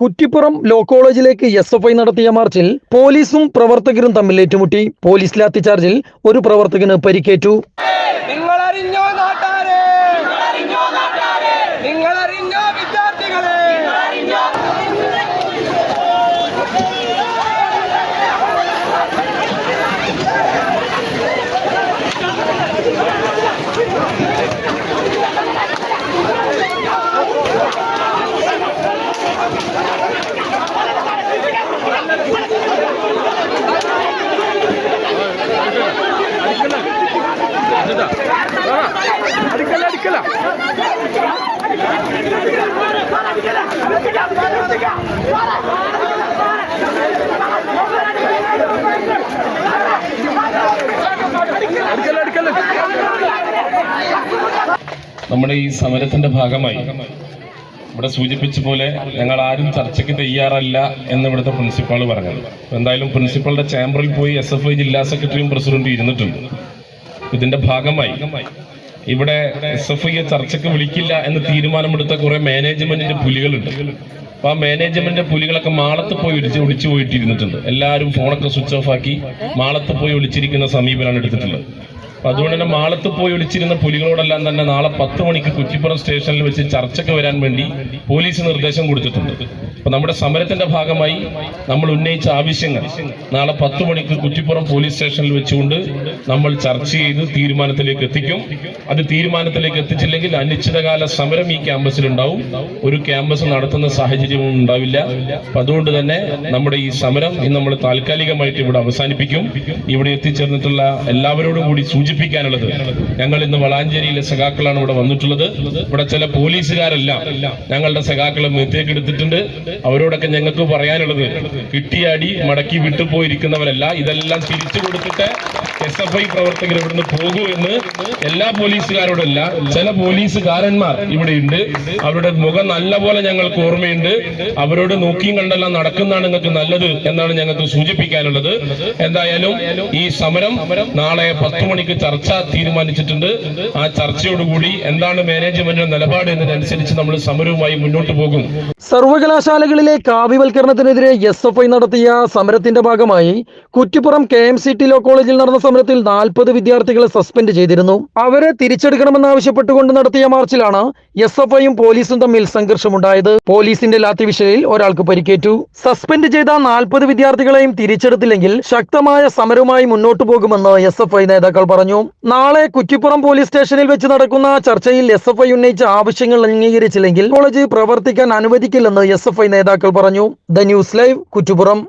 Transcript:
Kuttippuram law കോളേജിലേക്ക് S F I നടത്തിയ മാർച്ചിൽ പോലീസും പ്രവർത്തകരും തമ്മിൽ ഏറ്റുമുട്ടി. പോലീസ് ലാത്തിചാർജിൽ ഒരു പ്രവർത്തകന് പരിക്കേറ്റു. നമ്മുടെ ഈ സമരത്തിന്റെ ഭാഗമായി ഇവിടെ സൂചിപ്പിച്ച പോലെ ഞങ്ങൾ ആരും ചർച്ചയ്ക്ക് തയ്യാറല്ല എന്ന് ഇവിടുത്തെ പ്രിൻസിപ്പാൾ പറഞ്ഞത്. എന്തായാലും പ്രിൻസിപ്പളുടെ ചേംബറിൽ പോയി എസ് എഫ് ഐ ജില്ലാ സെക്രട്ടറിയും പ്രസിഡന്റും ഇരുന്നിട്ടുണ്ട്. ഇതിന്റെ ഭാഗമായി ഇവിടെ എസ് എഫ് ഐയെ ചർച്ചയ്ക്ക് വിളിക്കില്ല എന്ന് തീരുമാനമെടുത്ത കുറെ മാനേജ്മെന്റിന്റെ പുലികളുണ്ട്. അപ്പൊ ആ മാനേജ്മെന്റിന്റെ പുലികളൊക്കെ മാളത്ത് പോയി ഒളിച്ച് ഒളിച്ചു പോയിട്ടിരുന്നിട്ടുണ്ട്. എല്ലാവരും ഫോണൊക്കെ സ്വിച്ച് ഓഫ് ആക്കി മാളത്ത് പോയി ഒളിച്ചിരിക്കുന്ന സമീപനാണ് എടുത്തിട്ടുള്ളത്. അതുകൊണ്ട് തന്നെ മാളത്ത് പോയി ഒളിച്ചിരുന്ന പുലികളോടെല്ലാം തന്നെ നാളെ പത്ത് മണിക്ക് കുറ്റിപ്പുറം സ്റ്റേഷനിൽ വെച്ച് ചർച്ചയ്ക്ക് വരാൻ വേണ്ടി പോലീസ് നിർദ്ദേശം കൊടുത്തിട്ടുണ്ട്. അപ്പൊ നമ്മുടെ സമരത്തിന്റെ ഭാഗമായി നമ്മൾ ഉന്നയിച്ച ആവശ്യങ്ങൾ നാളെ പത്ത് മണിക്ക് കുറ്റിപ്പുറം പോലീസ് സ്റ്റേഷനിൽ വെച്ചുകൊണ്ട് നമ്മൾ ചർച്ച ചെയ്ത് തീരുമാനത്തിലേക്ക് എത്തിക്കും. അത് തീരുമാനത്തിലേക്ക് എത്തിച്ചില്ലെങ്കിൽ അനിശ്ചിതകാല സമരം ഈ ക്യാമ്പസിൽ ഉണ്ടാവും. ഒരു ക്യാമ്പസ് നടത്തുന്ന സാഹചര്യവും ഉണ്ടാവില്ല. അപ്പൊ അതുകൊണ്ട് തന്നെ നമ്മുടെ ഈ സമരം ഇന്ന് നമ്മൾ താൽക്കാലികമായിട്ട് ഇവിടെ അവസാനിപ്പിക്കും. ഇവിടെ എത്തിച്ചേർന്നിട്ടുള്ള എല്ലാവരോടും കൂടി സൂചിപ്പിക്കാനുള്ളത്. ഞങ്ങൾ ഇന്ന് വളാഞ്ചേരിയിലെ സഖാക്കളാണ് ഇവിടെ വന്നിട്ടുള്ളത്. ഇവിടെ ചില പോലീസുകാരെല്ലാം ഞങ്ങളുടെ സഖാക്കളെ മെത്തേക്കെടുത്തിട്ടുണ്ട് അവരോടൊക്കെ ഞങ്ങൾക്ക് പറയാനുള്ളത് കിട്ടിയ അടി മടക്കി വിട്ടുപോയിരിക്കുന്നവരല്ല ഇതെല്ലാം തിരിച്ചു കൊടുത്തിട്ട് എസ് എഫ് ഐ പ്രവർത്തകർ ഇവിടുന്ന് പോകൂ എന്ന് എല്ലാ പോലീസുകാരോടല്ല ചില പോലീസുകാരന്മാർ ഇവിടെയുണ്ട്. അവരുടെ മുഖം നല്ല പോലെ ഞങ്ങൾക്ക് ഓർമ്മയുണ്ട്. അവരോട് നോക്കിയും കണ്ടെല്ലാം നടക്കുന്നതാണ് നിങ്ങൾക്ക് നല്ലത് എന്നാണ് ഞങ്ങൾക്ക് സൂചിപ്പിക്കാനുള്ളത്. എന്തായാലും ഈ സമരം നാളെ പത്ത് മണിക്ക് ചർച്ച തീരുമാനിച്ചിട്ടുണ്ട്. ആ ചർച്ചയോടുകൂടി എന്താണ് മാനേജ്മെന്റിന്റെ നിലപാട് എന്നതനുസരിച്ച് നമ്മൾ സമരവുമായി മുന്നോട്ട് പോകും. സർവകലാശാലകളിലെ കാവ്യവൽക്കരണത്തിനെതിരെ എസ് എഫ് ഐ നടത്തിയ സമരത്തിന്റെ ഭാഗമായി Kuttippuram K M C T law കോളേജിൽ നടന്ന സമരത്തിൽ നാൽപ്പത് വിദ്യാർത്ഥികളെ സസ്പെൻഡ് ചെയ്തിരുന്നു. അവരെ തിരിച്ചെടുക്കണമെന്നാവശ്യപ്പെട്ടുകൊണ്ട് നടത്തിയ മാർച്ചിലാണ് എസ് എഫ് ഐയും പോലീസും തമ്മിൽ സംഘർഷമുണ്ടായത്. പോലീസിന്റെ ലാത്തി വിഷയിൽ ഒരാൾക്ക് പരിക്കേറ്റു. സസ്പെൻഡ് ചെയ്ത നാൽപ്പത് വിദ്യാർത്ഥികളെയും തിരിച്ചെടുത്തില്ലെങ്കിൽ ശക്തമായ സമരവുമായി മുന്നോട്ടു പോകുമെന്ന് എസ് നേതാക്കൾ പറഞ്ഞു. നാളെ കുറ്റിപ്പുറം പോലീസ് സ്റ്റേഷനിൽ വെച്ച് നടക്കുന്ന ചർച്ചയിൽ എസ് എഫ് ഐ ഉന്നയിച്ച ആവശ്യങ്ങൾ അംഗീകരിച്ചില്ലെങ്കിൽ കോളേജ് പ്രവർത്തിക്കാൻ അനുവദിക്കില്ലെന്ന് എസ് നേതാക്കൾ പറഞ്ഞു. The news live Kuttippuram.